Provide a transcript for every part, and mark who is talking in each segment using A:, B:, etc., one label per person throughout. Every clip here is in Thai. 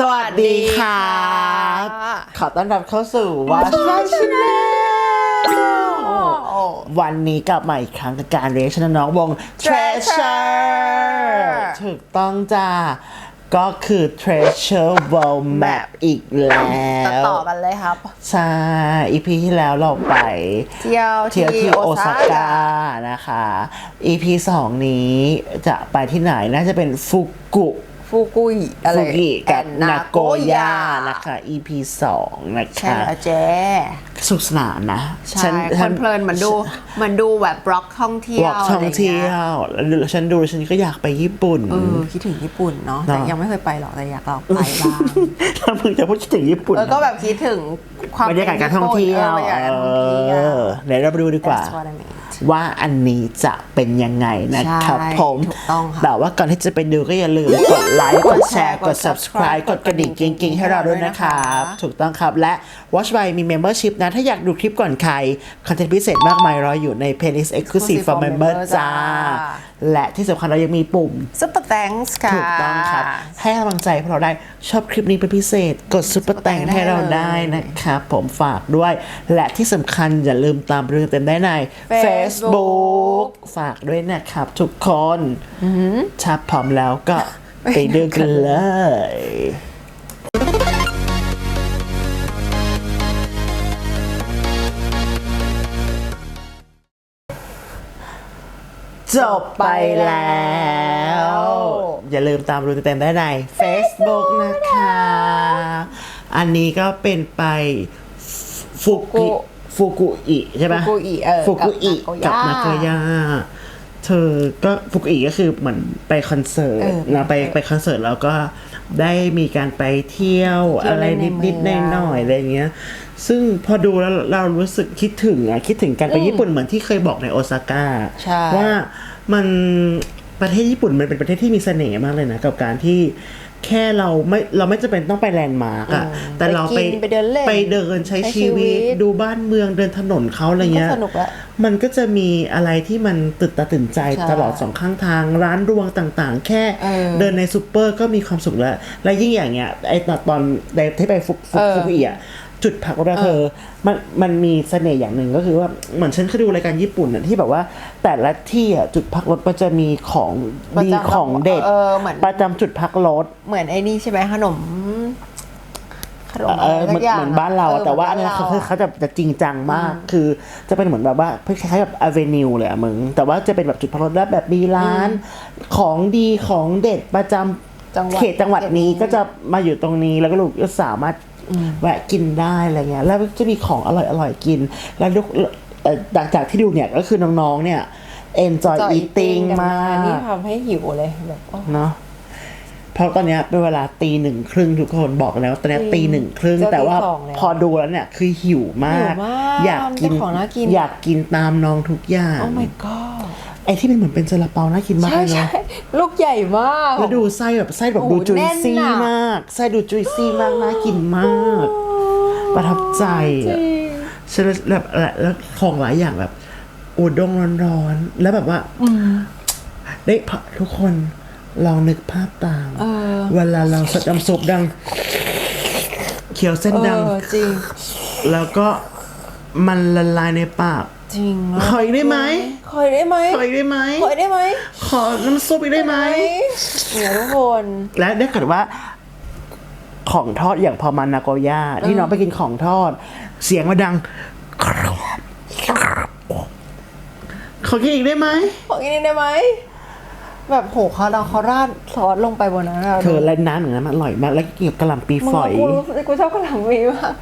A: สวัสดีครับขอต้อนรับเข้าสู่ Watch My Channel วันนี้กลับมาอีกครั้งกับการเรียกชนน้องวง Treasure ถูกต้องจ้า ก็คือ Treasure World Map อีกแล้
B: ต่อ
A: ว
B: ต่อกันเลยครับ
A: ใช่ EP ที่แล้วเราไป
B: เที่ยว
A: เที่ยวที่
B: ที่
A: โอ
B: โอ
A: ซา
B: ซา
A: ก้า
B: ก้า
A: นะคะ EP 2นี้จะไปที่ไหนน่าจะเป็นฟุกุ
B: ฟูกุยอะไร
A: ฟุกิกับ
B: แอน
A: นาโกย่านะคะ EP 2นะ
B: ใช่
A: คะ
B: แล้วเจ๊
A: สนุกสนานนะ
B: ใช่เพลินๆเหมือนดูเหมือนดูแบบบล็อกท่องเที่
A: บ
B: ย
A: อ
B: ว
A: กท่องเที่ย
B: อะไรงี้
A: วแล้วฉันดูฉันก็อยากไปญี่ปุ่น
B: เออคิดถึงญี่ปุ่นเนาะ
A: เนอะ
B: แต่ยังไม่เคยไปหรอกแต่อยากลองไปบ้าง
A: ถ้าเพิ่งจะพูดถึงญี่ปุ่น
B: แล้วก็แบบคิดถึงความ
A: บรรยากาศการท่องเที่ยว
B: บรรยากาศการท่องเที่ยว
A: เออเดี๋ยวเราไปดูดีกว่า
B: That's what I mean
A: ว่าอันนี้จะเป็นยังไงนะครับ
B: ใช่
A: ผม
B: ถูกต้องค่ะ
A: แต่ว่าก่อนที่จะไปดูก็อย่าลืมกดไลค์กดแชร์กด subscribe กดกระดิ่งกิ๊งๆ ให้เราด้วยนะครับถูกต้องครับและ Watch by มี membership นะ ถ้าอยากดูคลิปก่อนใคร คอนเทนต์พิเศษมากมายรออยู่ใน playlist exclusive for member จ้า และที่สำคัญเรายังมีปุ่ม
B: Super thanks ค่ะ
A: ถูกต้องครับ ให้กำลังใจพวกเราได้ชอบคลิปนี้เป็นพิเศษ กดซุปเปอร์แตงให้เราได้นะครับผมฝากด้วย และที่สำคัญอย่าลืมตามเรื่องเต็มได้ใน Facebook ฝากด้วยนะครับ ทุกคนถ้าพร้อมแล้วก็ไปดูกันเลย จบไปแล้ว อย่าลืมตามรู้เต็มๆได้ใน Facebook นะคะ อันนี้ก็เป็นไปฟุกุฟุกุอิใช่ไหม
B: ฟุกุอิเออ
A: ฟุกุอิ
B: กั
A: กับบนา
B: นา
A: โก
B: โกย่า
A: ย่า เธอก็ฟุกุอิก็คือเหมือนไปคอนเสิร์ต
B: เออ
A: นะไปไปคอนเสิร์ตแล้วก็ได้มีการไปเที่ยว
B: เที่ยว
A: อะไร
B: ใน
A: นิด
B: เมื
A: ๆ
B: อง
A: หน่อยๆอะไรเงี้ย ซึ่งพอดูแล้วเรารู้สึกคิดถึงอะคิดถึงการไปญี่ปุ่นเหมือนที่เคยบอกในโอซาก้า
B: ใช่
A: ว่ามันประเทศญี่ปุ่นมันเป็นประเทศที่มีเสน่ห์มากเลยนะกับการที่ แค่เราไม่เราไม่จำเป็นต้องไปแลนด์มาร์กอะ
B: อืม
A: แต่เราไป
B: ไปกินไปเดินเล่น
A: ไปเดินใช้
B: ใช้
A: ชีวิต
B: ชีวิต
A: ดูบ้านเมืองเดินถนนเขาอะไรเงี้ย
B: ก็สนุกละ
A: มันก็จะมีอะไรที่มันตื่นตาตื่นใจ
B: ใช่
A: ตลอดสองข้างทางร้านรวงต่างๆ แค่
B: เออ
A: เดินในซูเปอร์ก็มีความสุขแล้ว และยิ่งอย่างเงี้ยไอตอนในที่ไปฟุกฟุก
B: เออ
A: ฟุกอีอะ จุดพักรถเธอมันมันมีเสน่ห์อย่างหนึ่งก็คือว่าเหมือนฉันเคยดูรายการญี่ปุ่นอะที่แบบว่า แต่ละที่อะจุดพักรถมันจะมีของ
B: ประ
A: ดี
B: จำ
A: ของเด็ด
B: เออเหมือน
A: ประจำจุดพักรถ
B: เหมือนไอ้นี่ใช่ไหมขนมขนม
A: เอ
B: อะไร
A: อเหมื
B: สั
A: อน
B: กอย่าง
A: เหมือนบ้านเราอะ
B: ออ
A: แต่ว่าอัน
B: หมื
A: นี้
B: บ้
A: เขา
B: ร
A: คือเขาจะจะจริงจังมาก คือจะเป็นเหมือนแบบว่าคล้ายๆกับอเวนิวเลยอะมึง แต่ว่าจะเป็นแบบจุดพักรถแล้วแบบมีร้าน ของดีของเด็ดประจำ
B: จังหวัด
A: เขตจังหวัดนี้
B: เขตนี้
A: ก็จะมาอยู่ตรงนี้แล้วก็ลูกก็สามารถ แวะกินได้อะไรเงี้ยแล้วก็จะมีของอร่อยๆกิน แล้วลูกเอ่อจากจากที่ดูเนี่ยก็คือน้องๆเนี่ย enjoy
B: Enjoy
A: eating
B: eating กัน
A: มาก
B: นี่ทำให้หิวเลยแบบโอ้
A: เนาะ เพราะตอนเนี้ยเป็นเวลาตีหนึ่งครึ่งทุกคนบอกแล้วตอนเนี้ย
B: จริง
A: ตีหนึ่งครึ่ง
B: จะ
A: แต่ว่า
B: ตีสองแล้ว
A: พอดูแล้วเนี่ยคือหิวมาก
B: หิวมาก
A: อยากกิน
B: แต่ของน่ากิน
A: อยากกินตามน้องทุกอย่าง
B: โอ้ my god
A: ไอ้ที่เป็นเหมือนเป็นซาลาเปาน่ากินมาก
B: ใช่
A: เลย
B: ใช่
A: เนาะ
B: ลูกใหญ่มาก
A: แล้วดูไส้แบบไส้แบบ
B: โอ้โห
A: ดูจุย
B: แน่น
A: ซี่
B: อะ
A: มากไส้ดูจุยซี่มากน่ากินมาก ประทับใจ
B: จ
A: อะ
B: ริง
A: ฉันแบบแล้วแล้วของหลายอย่างแบบอุด้งร้อนๆ แล้วแบบว่า ได้พะทุกคน ลองนึกภาพตาม
B: เออ
A: เวลาเราสดน้ำซุปดังเคี้ยวเส้น
B: เอ
A: ดัง
B: อจริง
A: แล้วก็มันละลายในปาก
B: จริง
A: ขออีกได้ไหม
B: ขออีกได้ไหม
A: ขออีกได้ไหม
B: ขออีกได้ไหม
A: ขอน้ำซุปอีกได้ไหม
B: เนี่ยทุกคน
A: และถ้าเกิดว่าของทอดอย่างพอมันนาโกย่าที่น้องไปกินของทอด เสียงมาดังขอกินอีกได้ไหม
B: ขออีกนิดได้ไหม แบบโหเขาเราเขาราดซอสลงไปบนนั้นอะ
A: เธอและน้ำอย่างนั้นมันอร่อยมากแล้วกินกับกะหล่ำปี
B: มึง
A: ฝอย
B: กูรู้กูชอบกะหล่ำปีมาก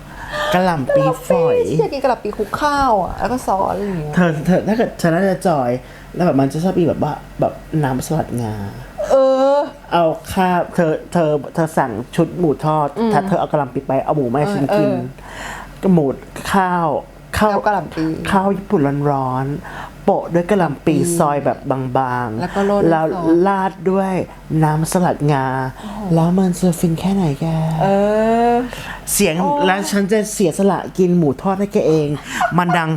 A: กะหล่ำปีฝอย
B: ที่จะกินกะหล่ำปีคลุกข้าวอะแล้วก็ซอสอะไรอย่างเงี้ย
A: เธอเธอถ้าเกิดฉันน่าจะจอย แล้วแบบมันจะชอบมีแบบว่าแบบน้ำสลัดงา
B: เออ
A: เอาข้าวเธอเธอเธอสั่งชุดหมูทอด ถ้าเธอเอากระหล่ำปีไปเอาหมูมาให้ฉันกิน
B: เออ
A: ก็หมูข้าวข้าว
B: แล้วกะหล่ำปี
A: ข้าวญี่ปุ่นร้อนๆโปะด้วยกระหล่ำปีซอยแบบบางๆ
B: แล้วก็โรยด้วย
A: แล้ว
B: ซอส
A: ราดด้วยน้ำสลัดงา แล้วมันจะฟินแค่ไหนแก
B: เออ
A: เสียงแล้วฉันจะเสียสละกินหมูทอดให้แกเอง มันดัง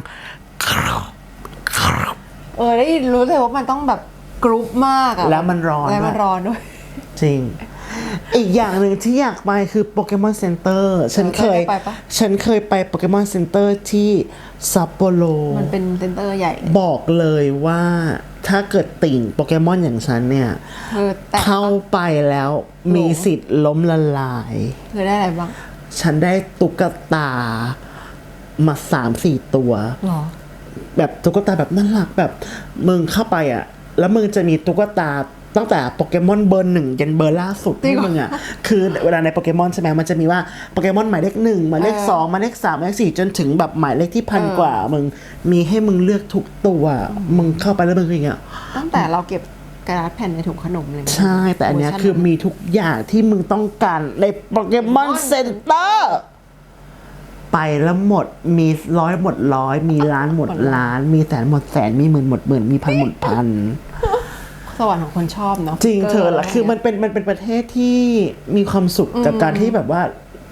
B: เออได้รู้เลยว่ามันต้องแบบกรุ๊ปมากอะ
A: แล้วมันร้อน
B: แล้ว
A: ด้
B: มั
A: วนย
B: ร้อนด้วย
A: จริง อีกอย่างหนึ่งที่อยากไปคือโปเกมอนเซ็นเตอร์ฉันเคย
B: เคย ไปปะ
A: ฉันเคยไปโปเกมอนเซ็นเตอร์ที่ซัปโปโร
B: มันเป็นเซ็นเตอร์ใหญ่เลย
A: บอกเลยว่าถ้าเกิดติ่งโปเกมอนอย่างฉันเนี่ย
B: เธอแต่
A: เข้าไปแล้วมีสิทธิ์ล้มละลาย
B: เธอได้อะไรบ้าง
A: ฉันได้ตุ๊กตามาสามสี่ตัว
B: หรอ
A: แบบตุ๊กตาแบบน่ารักแบบมึงเข้าไปอะ แล้วมึงจะมีตุ๊กตา ตั้งแต่โปเกมอนเบอร์หนึ่งยันเบอร์ล่าสุด
B: จริ
A: ที่
B: งเหรอ
A: มึงอะคือเวลาในโปเกมอนใช่ไหมมันจะมีว่าโปเกมอนหมายเลขหนึ่งหมายเลข
B: เออ
A: สองหมายเลขสามหมายเลขสี่จนถึงแบบหมายเลขที่พัน
B: เออ
A: กว่า มึงมีให้มึงเลือกทุกตัวมึงเข้าไปแล้วมึงอย่างเงี้ย
B: ตั้งแต่เราเก็บกระดาษแผ่นในถุงขนมเลย
A: ใช่ แต่อันเนี้ยคือมีทุกอย่างที่มึงต้องการในโปเกมอนเซ็นเตอร์ไปแล้วหมดมีร้อยหมดร้อย มีล้านหมดล้าน มีแสนหมดแสนมีหมื่นหมดหมื่นมีพันหมดพัน
B: ส วรรค์ของคนชอบเนาะ
A: จริงเธอละ
B: กิ
A: คือมันเป็นมันเป็นประเทศที่มีความสุขจากการที่แบบว่า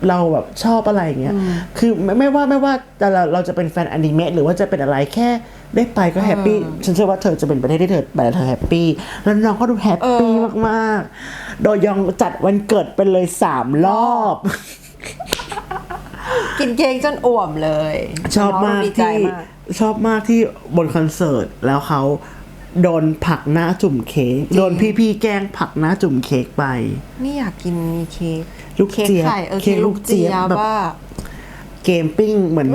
A: เราแบบชอบอะไรอย่างเงี้ย คือไม่ไม่ว่าไม่ว่าแต่เราเราจะเป็นแฟนอนิเมะหรือว่าจะเป็นอะไรแค่ได้ไปก็แฮปปี้ ฉันเชื่อว่าเธอจะเป็นประเทศที่เธอไปแล้วเธอแฮปปี้ แล้วน้องก็ดูแฮปปี้มากๆ โดยยองจัดวันเกิดเป็นเลยสามรอบ
B: กินเค้กจนอ่วมเลย
A: ชอบมาก
B: น้งดีใจ
A: ที่
B: มาก
A: ชอบมากที่บนคอนเสิร์ตแล้วเขา โดนผลักหน้าจุ่มเค้กโดนพี่ๆแกล้งผลักหน้าจุ่มเค้กไป
B: นี่อยากกินมีเค้ก
A: ลูก
B: เค้ก
A: เจี๊ยบ
B: ไข่เออ
A: เค้
B: เค้
A: ก
B: ก
A: ลู
B: ลู
A: ก
B: ก
A: เจี๊
B: เจี๊
A: ย
B: ย
A: บบแบบ
B: ว่า
A: เกมปิ้งเหมือน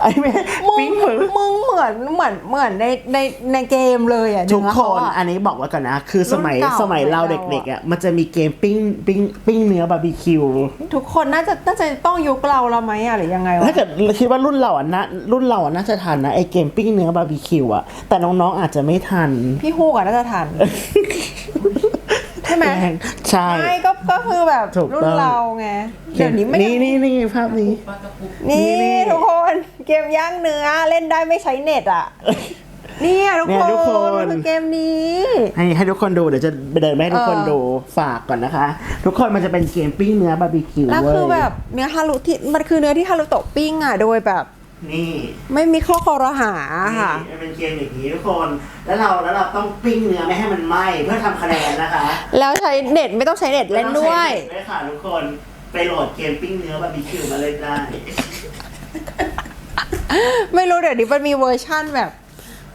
A: ไอ้แม่
B: มึง
A: ปิ้งเหมือน
B: มึงเหมือนเหมือนเหมือนในในในเกมเลยอะ
A: ทุก
B: เนื้อ
A: ค
B: เขา
A: น
B: อะ
A: อันนี้บอกไว้ก่อนนะ คือสมัย
B: รุ่นเก่า
A: สมัยเรา
B: สมัยเรา
A: เด็กๆอะมันจะมีเกมปิ้งปิ้งปิ้งเนื้อบาร์บีคิว
B: ทุกคนน่าจะน่าจะต้องยุคเราแล้วไหมอะหรือยังไงวะ
A: ถ้าเกิดคิดว่ารุ่นเราอะนะรุ่นเราอะน่าจะทันนะไอเกมปิ้งเนื้อบาร์บีคิวอะแต่น้องๆอาจจะไม่ทัน
B: พี่ฮูกอะน่าจะทันใช่ไหม
A: ใช่
B: ไม่ก็ก็คือแบบ
A: ถูกต้อง
B: รุ่นเราไงเดี๋ยวนี้ไม่
A: นี่นี่นี่ภาพนี้
B: นี่
A: นี่
B: ทุกคนเกมย่างเนื้อเล่นได้ไม่ใช้เน็ตอะเนี่ยทุก
A: เนี่
B: ค
A: ย
B: น
A: ทุกคน
B: มันคือเกมนี้
A: ให้ให้ทุกคนดูเดี๋ยวจะไปเดินไปให้ทุกคน
B: เออ
A: ดูฝากก่อนนะคะ ทุกคนมันจะเป็นเกมปิ้งเนื้อบาร์บีคิว
B: แล้ว
A: เว้ย
B: คือแบบเนื้อฮารุที่มันคือเนื้อที่ฮารุโตะปิ้งอะโดยแบบ
A: นี่
B: ไม่มีข้อคอรหาค่ะ
A: นี่เป็นเกมอย่างนี้ทุกคน แล้วเราแล้วเราต้องปิ้งเนื้อไม่ให้มันไหม้เพื่อทำคะแนนนะคะ
B: แล้วใช้เน็ตไม่ต้องใช้เน็ตเล่นด้วย
A: ไม่ต้องใช้เน็ตด้วยค่ะทุกคนไปโหลดเกมปิ้งเนื้อบาร์บีคิวมาเล่นได้
B: ไม่รู้เดี๋ยวนี้มันมีเวอร์ชั่นแบบ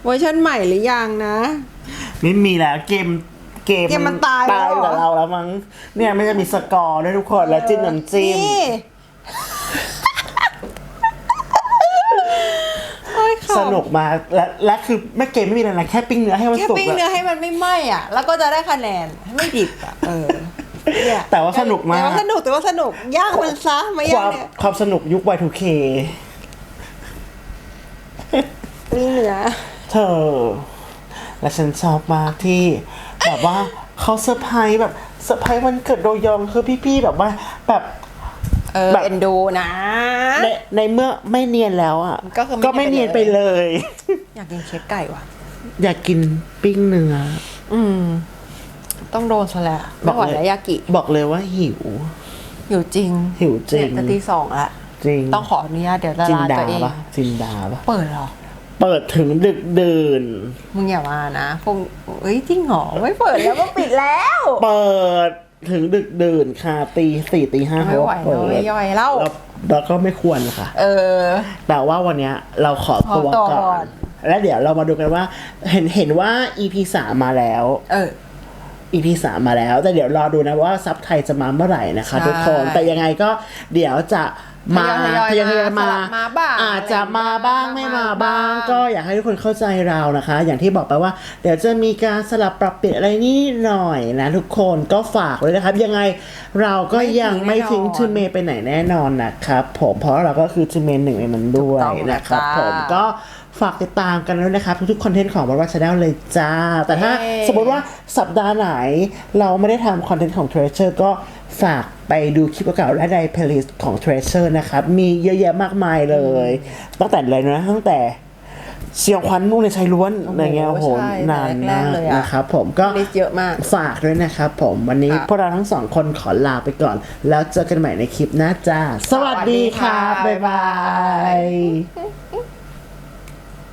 B: เวอร์ชั่นใหม่หรือยังนะ
A: ไม่มีแล้วเกมเกม
B: เกมมันตาย
A: ตาย
B: แล้วเหรอ
A: กับเราแล้วมั้งเนี่ยไม่จะมีสกอร์ด้วยทุกคนแล้วจิ้มน้ำจิ้ม
B: นี่โอ้ยขำ
A: สนุกมากและและคือไม่เกมไม่มีอะไรนะแค่ปิ้งเนื้อให้มัน
B: แค่
A: สุก
B: ปิ้ง
A: อะ
B: เนื้อให้มันไม่ไหม้อะ แล้วก็จะได้คะแนนไม่ดิบอะเออเนี่ย
A: แต่ว่าสนุกมาก
B: แต่ว่าสนุกแต่ว่าสนุกย่างมันซะไม่
A: ค
B: ย่าง
A: วาม
B: เนี่ย
A: ความสนุกยุค Y2K
B: ปิ้งเนื้อ
A: เธอ และฉันชอบมากที่ แบบว่าเขาเซอร์ไพรส์แบบเซอร์ไพรส์วันเกิดโดยองคือพี่ๆแบบว่า แบบ
B: เออ
A: แบบ
B: เอ็นดูนะ
A: ในในเมื่อไม่เนียนแล้วอะ
B: ก็คือไม่
A: ก็ไม่
B: เนี
A: เนีย
B: ย
A: น
B: น
A: ไป
B: ไป
A: เล
B: เลย ย อยากกินเค้กไก่ว่ะ
A: อยากกินปิ้งเนื้อ
B: อืม ต้องโดนซะแล้ว
A: บ
B: ไม่
A: อก
B: ไหว
A: เลย
B: แล้วยากิ
A: บอกเลยว่าหิว
B: อยู่จริง
A: หิวจริง
B: เนี่ยจะตีสองละ
A: จริง
B: ต้องขออนุญาตเดี๋ยวละ
A: จิน
B: ลาย
A: ดา
B: ตัวเอง
A: ปะจินดาปะ
B: เปิดเหรอ
A: เปิดถึงดึกดื่น
B: มึงอย่ามานะคงเอ้ยจริงเหรอไม่เปิดแล้วก็ปิดแล้ว
A: เปิด ถึงดึกดื่นค่ะตีสี่ตีห้า
B: ไม่ไหว
A: เขาก็
B: แล้ว
A: เปิ
B: ไม่
A: ด
B: ย่อยแล้ว
A: แล้วแล้วก็ไม่ควรค่ะ
B: เออ
A: แต่ว่าวันเนี้ยเราขอตัว
B: ขอตัว
A: ก่
B: ก่
A: อ
B: อน น
A: แล้วเดี๋ยวเรามาดูกันว่า เห็นเห็นว่า EP สามมาแล้ว
B: เออ
A: EP สามมาแล้ว แต่เดี๋ยวรอดูนะว่าซับไทยจะมาเมื่อไหร่นะคะ
B: ใช่
A: ทุกคนแต่ยังไงก็เดี๋ยวจะ มา
B: ทยอยๆ
A: ทยอยๆ
B: มา
A: มา
B: สลับมาบ้าง
A: อาจจะมาบ้าง
B: อะไร
A: ไม่
B: อย่างเงี้ย
A: มาบ้าง
B: มาบ้าง
A: ก็อยากให้ทุกคนเข้าใจเรานะคะ อย่างที่บอกไปว่า เดี๋ยวจะมีการสลับปรับเปลี่ยนอะไรนิดหน่อยนะทุกคนก็ฝากเลยนะครับ ยังไงเราก็ยังไม่ทิ้งทูเมย์ไปไหนแน่นอนนะครับผมเพราะเราก็คือทูเมย์หนึ่งในมันด้วย
B: ถูกต้อง
A: นะครับ
B: จ้า
A: ผมก็ฝากติดตามกันด้วยนะครับ ทุกๆคอนเทนต์ของบอลวัชแนลเลยจ้า แต่ถ้า
B: เย้
A: สมมติว่าสัปดาห์ไหนเราไม่ได้ทำคอนเทนต์ของ Treasure ก็ ฝากไปดูคลิปเก่าๆและใน playlist ของ Treasure นะครับ มีเยอะแยะมากมายเลย ตั้งแต่เลยนะตั้งแต่เสียงควันนุ่งในชายล้วนอะไรเงี้ยโอ้โห
B: ใช่
A: นาน
B: แร
A: มาก
B: ๆเลยอะ
A: นะครับผมก็
B: ลิสต์เยอะมาก
A: ฝากด้วยนะครับผมวันนี้
B: ค่ะ
A: พวกเราทั้งสองคนขอลาไปก่อน แล้วเจอกันใหม่ในคลิปหน้าจ้า สวัสดีค่ะ
B: สวัสดีค่ะ
A: บ๊ายบา
B: บ๊ายบาย
A: ย